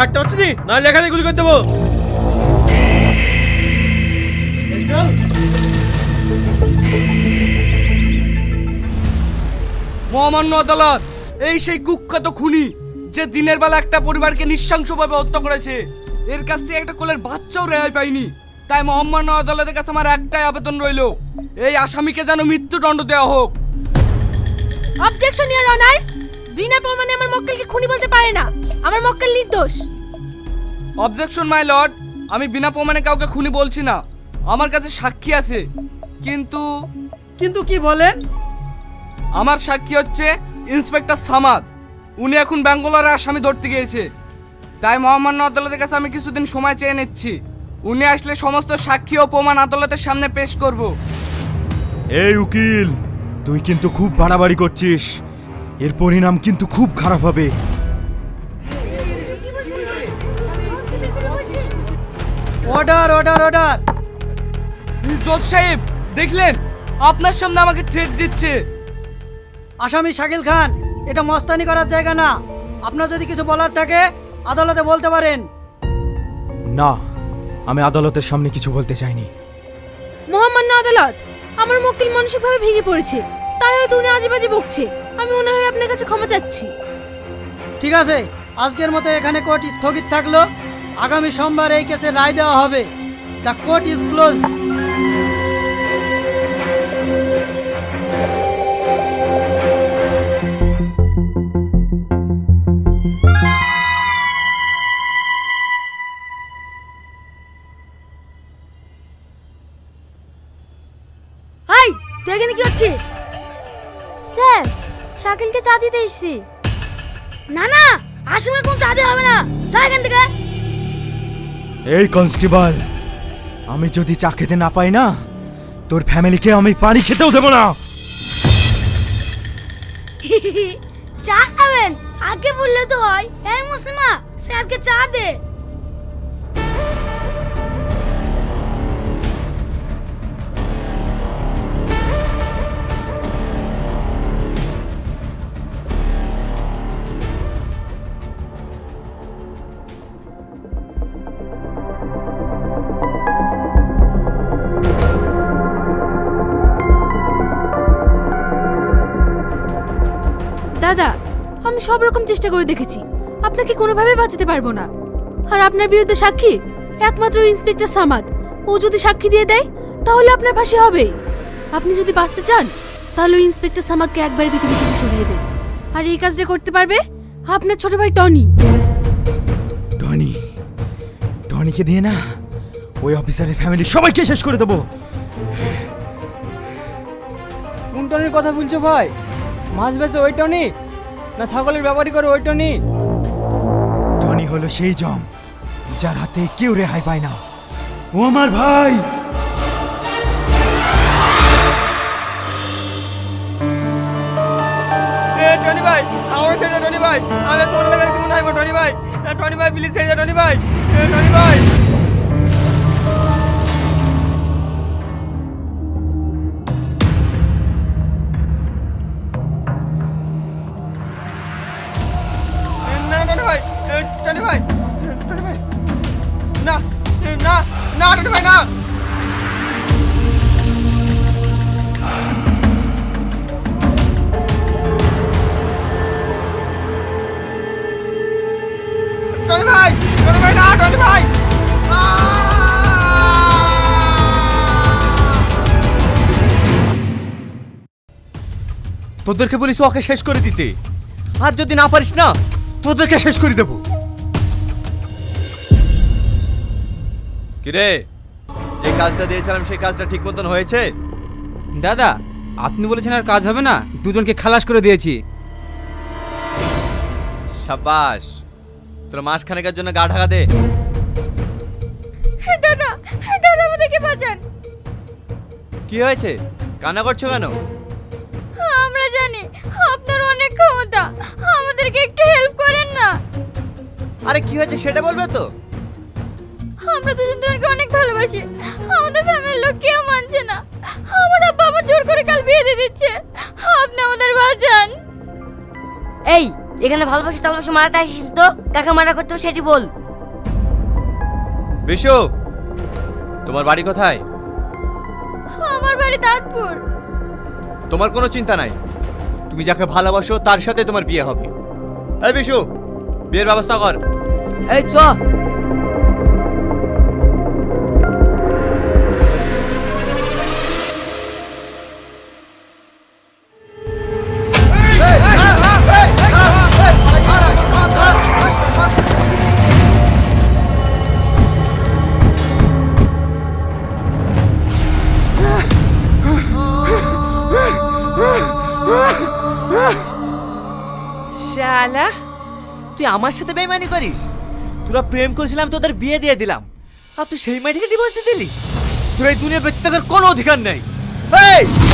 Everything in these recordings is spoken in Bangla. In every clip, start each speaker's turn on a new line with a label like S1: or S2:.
S1: হাঁটতে পারছিস নি? না লেখাতে গুলি করে দেবো। এই
S2: মহামান্য আদালত এই সেই কুখ্যাত খুনি যে দিনের বেলা একটা পরিবারকে নৃশংসভাবে হত্যা করেছে। এর কাছ থেকে একটা কোলের বাচ্চাও রেহাই পায়নি তাই মহামান্য আদালতের কাছে আমার একটাই আবেদন রইল এই আসামিকে যেন মৃত্যুদণ্ড দেওয়া হোক।
S3: অবজেকশন ইয়ার অনার বিনা প্রমাণে আমার মক্কেলকে খুনি বলতে পারে না। আমার মক্কেল নির্দোষ।
S2: অবজেকশন মাই লর্ড আমি বিনা প্রমাণে কাউকে খুনি বলছি না। আমার কাছে সাক্ষী আছে। কিন্তু
S4: কিন্তু কি বলেন?
S2: আমার সাক্ষী হচ্ছে ইন্সপেক্টর সামাদ। উনি এখন ব্যাঙ্গালোরে আসামি ধরতে গিয়েছে। তাই মহামান্য আদালতের কাছে আমি কিছুদিন সময় চেয়ে নিচ্ছি। উনি আসলে সমস্ত সাক্ষী ও প্রমাণ আদালতের সামনে পেশ করব।
S5: এই উকিল তুই কিন্তু খুব বাড়াবাড়ি করছিস। এর পরিণাম কিন্তু খুব খারাপ হবে।
S4: অর্ডার অর্ডার অর্ডার
S2: জজ সাহেব দেখলেন? আপনার সামনে আমাকে থ্রেট দিচ্ছে।
S4: আসামি শাকিল খান এটা মস্তানি করার জায়গা না। আপনার যদি কিছু বলার থাকে আদালতে বলতে পারেন।
S5: না আমি আদালতের সামনে কিছু বলতে চাইনি।
S3: মহামান্য আদালত আমার মক্কেল মানসিকভাবে ভেঙে পড়েছে। তাই হয়তো উনি আজে বাজে বকছে। আমি মনে হয় আপনার কাছে ক্ষমা চাচ্ছি।
S4: ঠিক আছে আজকের মতো এখানে কোর্ট স্থগিত থাকল। আগামী সোমবার এই কেসে রায় দেওয়া হবে। The court is closed.
S3: Hi তুই এখানে কি হচ্ছে
S6: স্যার শাকিলকে চা দিতে এসেছি।
S3: না না আসামি কোন চা দেওয়া হবে না। যা এখান থেকে।
S5: এই কনস্টেবল আমি যদি চা খেতে না পাই না তোর ফ্যামিলিকে আমি পানি খেতেও দেবো না।
S3: চা খাবেন? আগে বললে তো হয় এই মুসলিমা স্যারকে চা দে। আমি সব রকম চেষ্টা করে দেখেছি। আপনাকে কোনোভাবে বাঁচাতে পারব না। আর আপনার বিরুদ্ধে সাক্ষী একমাত্র ইন্সপেক্টর সামাদ। ও যদি সাক্ষী দিয়ে দেয় তাহলে আপনার ফাঁসি হবে। আপনি যদি বাঁচতে চান তাহলে ওই ইন্সপেক্টর সামাদকে একবার পৃথিবী থেকে সরিয়ে দেন। আর এই কাজটা করতে পারবে আপনার ছোট ভাই টনি।
S5: টনি টনিকে দিয়ে না ওই অফিসারের ফ্যামিলি সবাইকে শেষ করে দেবো।
S7: কোন টনির কথা বলছো ভাই? মাছ বেচে ওই টনি? না ছাগলের ব্যাপারই করে ওই টনি?
S5: টনি হলো সেই জম যার হাতে কেউ রেহাই পায় না। ও আমার ভাই!
S1: এ টনি ভাই আমার ছেড়ে দে টনি ভাই। আমি তোমার লাগে জীবন আইবো টনি ভাই। টনি ভাই প্লিজ ছেড়ে দে টনি ভাই। এ, টনি ভাই।
S8: তোদেরকে বলিস ওকে শেষ করে দিতে। আর যদি না পারিস না তোদেরকে শেষ করে দেব। কিরে? যে কাজটা দিয়েছিলাম সেই কাজটা ঠিক মতন হয়েছে?
S7: দাদা আপনি বলেছেন আর কাজ হবে না দুজনকে খালাস করে দিয়েছি।
S8: সাবাস তোর মাসখানেকের জন্য গা ঢাকা দে।
S3: দাদা দাদা আমাদেরকে বাঁচান।
S8: কি হয়েছে? কান্না করছ কেন?
S3: আমাদেরকে একটু হেল্প করেন না।
S8: আরে কি হয়েছে সেটা বলবে তো?
S3: আমরা দুজন দুজনকে অনেক ভালোবাসি। আমাদের ফ্যামিলির লোক কেউ মানছে না। আমার আব্বা আমার জোর করে কাল বিয়ে দিয়ে দিচ্ছে। আপনি আমাদের বাঁচান।
S9: এই এখানে ভালোবাসি তাহলে মারাতে আসিস তো? কাকে মারা করতে হবে সেটি বল।
S8: বিশু তোমার বাড়ি কোথায়?
S10: আমার বাড়ি দাঁতপুর।
S8: তোমার কোনো চিন্তা নাই। তুমি যাকে ভালোবাসো তার সাথে তোমার বিয়ে হবে। এই বিশু বিয়ের ব্যবস্থা কর।
S9: এই চ।
S8: আমার সাথে বেমানি করিস? তোরা প্রেম করেছিলাম, তোদের বিয়ে দিয়ে দিলাম। আর তুই সেই মেয়েটিকে ডিভোর্স দিয়ে দিলি? তোর এই দুনিয়া বেঁচে থাকার কোনো অধিকার নেই। এই!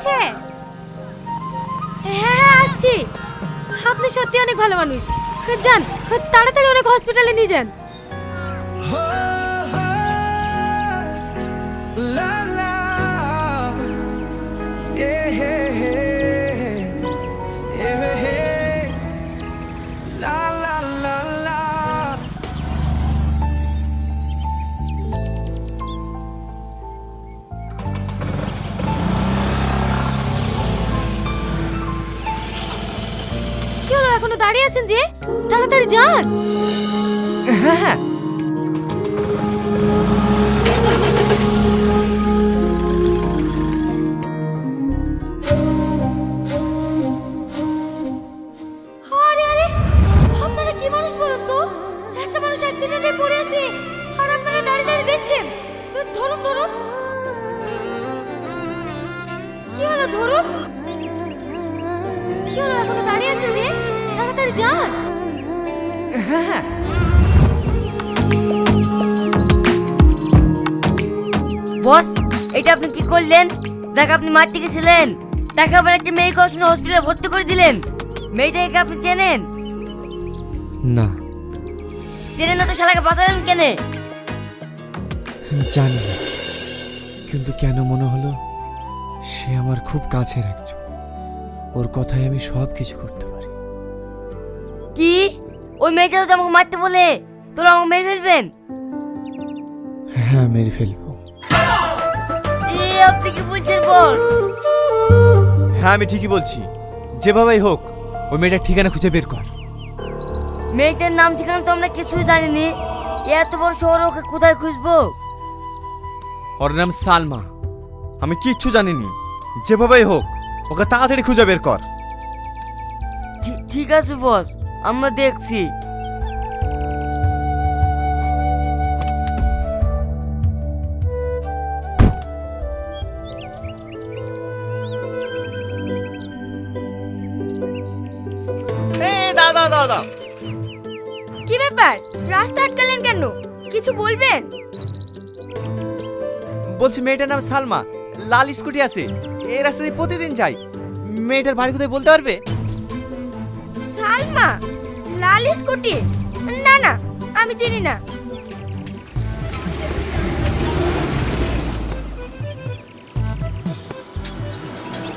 S10: যাচ্ছে
S6: হ্যাঁ হ্যাঁ আসছি। আপনি সত্যি অনেক ভালো মানুষ। যান, তাড়াতাড়ি অনেক হসপিটালে নিয়ে যান। আছেন যে? তাড়াতাড়ি যান।
S9: বস এটা আপনি কি করলেন? যাকে আপনি মারতে গেছিলেন তাকে আবার একটা মেয়ে কষ্ট হসপিটালে ভর্তি করে দিলেন। মেয়েটাকে আপনি চেনেন?
S7: না।
S9: চেনেন না তো শালাকে বাঁচালেন কেনে?
S7: জানি না। কিন্তু কেন মনে হলো সে আমার খুব কাছের একজন। ওর কথায় আমি সব কিছু করতে পারি।
S9: কি? ওই মেয়েটা তো আমাকে মারতে বলে। তোরা আমাকে মেরে ফেলবেন?
S7: হ্যাঁ মেরে ফেলব।
S9: এ আপনি কি বলছেন বস
S8: হ্যাঁ আমি ঠিকই বলছি। যেভাবেই হোক ওই মেয়েটার ঠিকানা খুঁজে বের কর।
S9: মেয়েটার নাম ঠিকানা তো আমরা কিছুই জানিনি। এত বড় শহরে ওকে কোথায় খুঁজবো?
S8: ওর নাম সালমা। আমি কিচ্ছু জানিনি। যেভাবেই হোক ওকে তাড়াতাড়ি খুঁজে বের কর।
S9: ঠিক আছে বস। আমরা দেখছি।
S8: দাদা দাদা দাদা
S10: কি ব্যাপার? রাস্তা আটকালেন কেন? কিছু বলবেন?
S8: বলছি মেয়েটার নাম সালমা। লাল স্কুটি আছে। এই রাস্তা দিয়ে প্রতিদিন যাই। মেয়েটার বাড়ি কোথায় বলতে পারবে?
S10: সালমা! লাল স্কুটি? না না আমি চিনি না।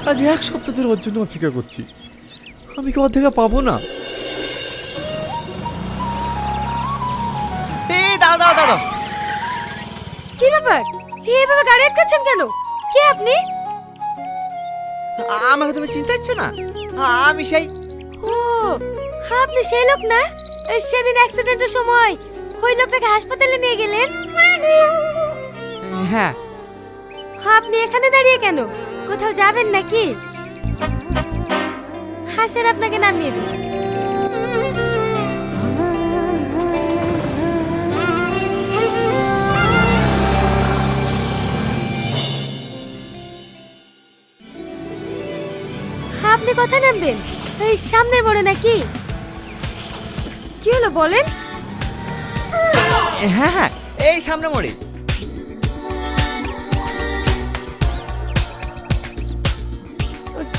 S8: আজ এক সপ্তাহ ধরে ওর জন্য অপেক্ষা করছি। আমি কি অর্ধেকা পাবো না? এই দাঁড়া দাঁড়া দাঁড়া
S6: কি ব্যাপার? এইভাবে গাড়ি আটকাচ্ছেন কেন? কে আপনি?
S8: আমাকে তুমি চিনতে হচ্ছে না? আমি সেই
S6: ও হ্যাঁ আপনি সেই লোক না? সেদিন অ্যাক্সিডেন্টের সময় ওই লোকটাকে হাসপাতালে নিয়ে গেলেন?
S8: হ্যাঁ।
S6: আপনি এখানে দাঁড়িয়ে কেন? কোথাও যাবেন নাকি? হাসের আপনাকে নামিয়ে দিই। আপনি কোথায় নামবেন? এই সামনে বড় নাকি? কি হলো বলেন?
S8: হ্যাঁ হ্যাঁ এই সামনে মোড়ে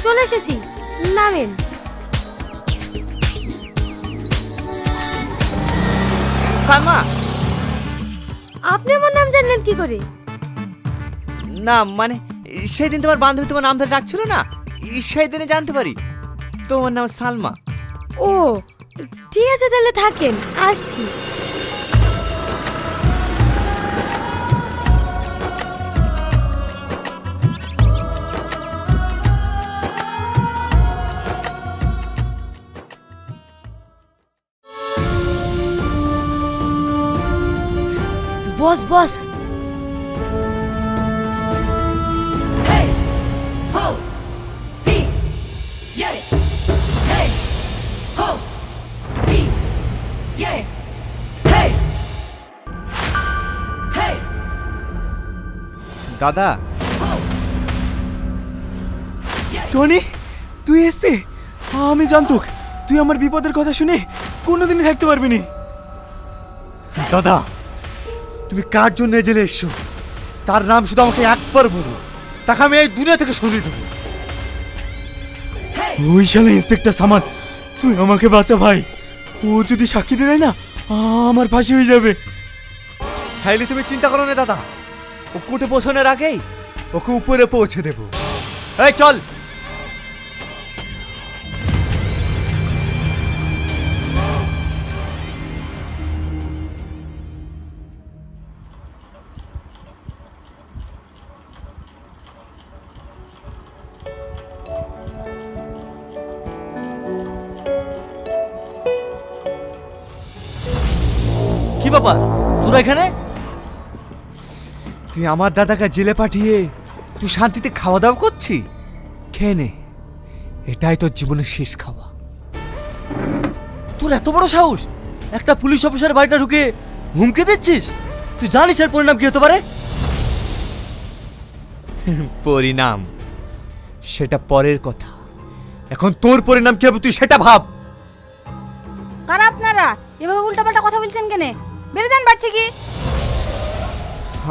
S6: চলে এসেছি নামেন।
S8: সালমা।
S6: আপনি আমার নাম জানলেন কি করে?
S8: না মানে সেদিন তোমার বান্ধবী তোমার নাম ধরে ডাকছিল না? সেই দিনে জানতে পারি। তোমার নাম সালমা।
S6: ও ঠিক আছে তাহলে থাকেন। আসছি।
S9: বস বস
S8: দাদা
S5: টনি তুই এসছে? আমি জানতুক তুই আমার বিপদের কথা শুনে কোনোদিনই থাকতে পারবি নি।
S8: দাদা তুমি কার জন্য এই জেলে এসছো? তার নাম শুধু আমাকে একবার বলো। তাকে আমি এই দুনিয়া থেকে সরিয়ে দেবো।
S5: ওই শালা ইন্সপেক্টর সামান তুই আমাকে বাঁচা ভাই। ও যদি সাক্ষী দেয় না আমার ফাঁসি হয়ে যাবে।
S8: হাইলি তুমি চিন্তা করো না দাদা। ও কোর্টে পৌঁছানোর আগেই? ওকে উপরে পৌঁছে দেব। এই চল! কি ব্যাপার? তোরা এখানে? তুই আমার দাদাকে জেলে পাঠিয়ে তুই শান্তিতে খাওয়া দাওয়া করছি খেয়ে নে। এটাই তোর জীবনের শেষ খাওয়া। তোর এত বড় সাহস? একটা পুলিশ অফিসার বাড়িটা ঢুকে হুমকে দিচ্ছিস? তুই জানিস এর পরিণাম কি হতে পারে? পরিণাম। সেটা পরের কথা। এখন তোর পরিণাম কি হবে তুই সেটা ভাব।
S10: কারা আপনারা? এভাবে উল্টাপাল্টা কথা বলছেন কেনে? বেড়ে যান বাড়ি থেকে।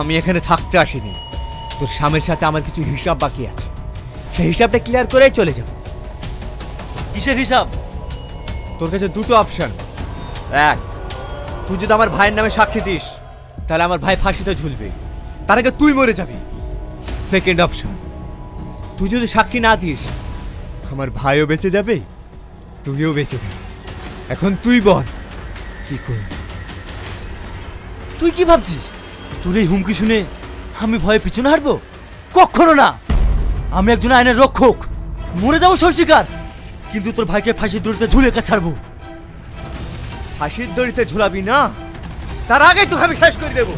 S8: আমি এখানে থাকতে আসিনি। তোর স্বামীর সাথে আমার কিছু হিসাব বাকি আছে। সেই হিসাবটা ক্লিয়ার করেই চলে যাব। কিসের হিসাব? তোর কাছে দুটো অপশন এক তুই যদি আমার ভাইয়ের নামে সাক্ষী দিস তাহলে আমার ভাই ফাঁসিতে ঝুলবে। তার আগে তুই মরে যাবি। সেকেন্ড অপশন তুই যদি সাক্ষী না দিস আমার ভাইও বেঁচে যাবে তুইও বেঁচে যাবে। এখন তুই বল কি করবি?
S4: তুই কি ভাবছিস? তোর এই হুমকি শুনে আমি ভয়ে পিছনে হাঁটবো? কখনো না। আমি একজন আইনের রক্ষক। মরে যাব সরষিকার কিন্তু তোর ভাইকে ফাঁসির দড়িতে ঝুলে কা ছাড়বো।
S8: ফাঁসির দড়িতে ঝুলাবি না? তার আগেই তোকে আমি শেষ করে দেবো।